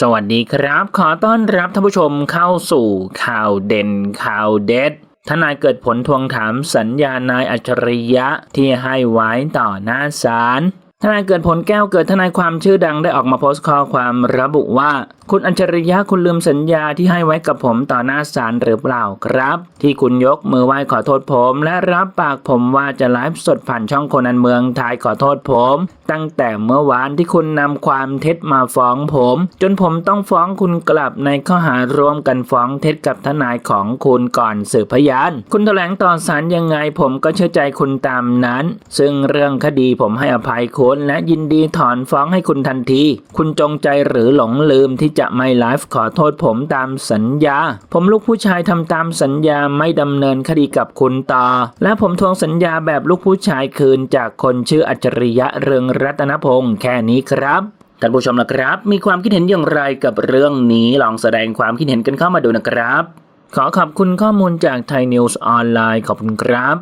สวัสดีครับ ขอต้อนรับท่านผู้ชมเข้าสู่ข่าวเด่นข่าวเด็ดทนายเกิดผลทวงถามสัญญานายอัจฉริยะที่ให้ไว้ต่อหน้าศาลทนายเกิดผลแก้วเกิดทนายความชื่อดังได้ออกมาโพสต์ข้อความระบุว่าคุณอัจฉริยะคุณลืมสัญญาที่ให้ไว้กับผมต่อหน้าศาลหรือเปล่าครับ ที่คุณยกมือไหว้ขอโทษผม และรับปากผมว่าจะไลฟ์สดผ่านช่องคนอันเมืองไทยขอโทษผม ตั้งแต่เมื่อวานที่คุณนำความเท็จมาฟ้องผม จนผมต้องฟ้องคุณกลับในข้อหาร่วมกันฟ้องเท็จกับทนายของคุณก่อนสืบพยาน คุณแถลงต่อศาลยังไงผมก็เชื่อใจคุณตามนั้น ซึ่งเรื่องคดีผมให้อภัยคุณและยินดีถอนฟ้องให้คุณทันที คุณจงใจหรือหลงลืมที่จะไม่ไลฟ์ขอโทษผมตามสัญญา ผมลูกผู้ชายทำตามสัญญาไม่ดำเนินคดีกับคุณต่อ และผมทวงสัญญาแบบลูกผู้ชายคืนจากคนชื่ออัจฉริยะเรืองรัตนพงศ์แค่นี้ครับท่านผู้ชมนะครับ มีความคิดเห็นอย่างไรกับเรื่องนี้ลองแสดงความคิดเห็นกันเข้ามาดูนะครับ ขอขอบคุณข้อมูลจากไทยนิวส์ออนไลน์ขอบคุณครับ